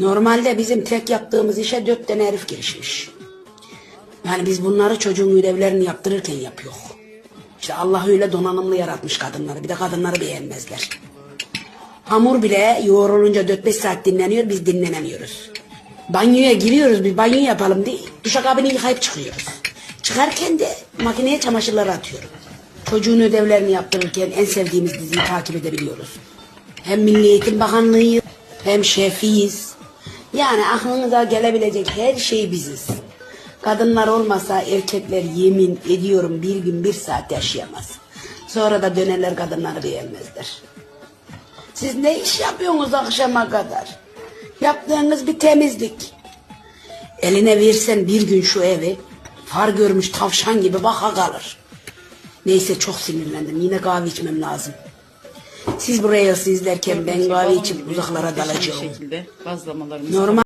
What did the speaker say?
Normalde bizim tek yaptığımız işe dört tane herif girişmiş. Yani biz bunları çocuğun ödevlerini yaptırırken yapıyor. İşte Allah öyle donanımlı yaratmış kadınları. Bir de kadınları beğenmezler. Hamur bile yoğrulunca 4-5 saat dinleniyor biz dinlenemiyoruz. Banyoya giriyoruz bir banyo yapalım diye duşakabini yıkayıp çıkıyoruz. Çıkarken de makineye çamaşırları atıyorum. Çocuğun ödevlerini yaptırırken en sevdiğimiz diziyi takip edebiliyoruz. Hem Milli Eğitim Bakanlığı hem şefiyiz. Yani aklınıza gelebilecek her şey biziz. Kadınlar olmasa erkekler yemin ediyorum bir gün bir saat yaşayamaz. Sonra da dönerler kadınları beğenmezler. Siz ne iş yapıyorsunuz akşama kadar? Yaptığınız bir temizlik. Eline versen bir gün şu evi far görmüş tavşan gibi baka kalır. Neyse çok sinirlendim. Yine kahve içmem lazım. Siz buraya yazı izlerken ben kahve içip uzaklara dalacağım. şekilde Normal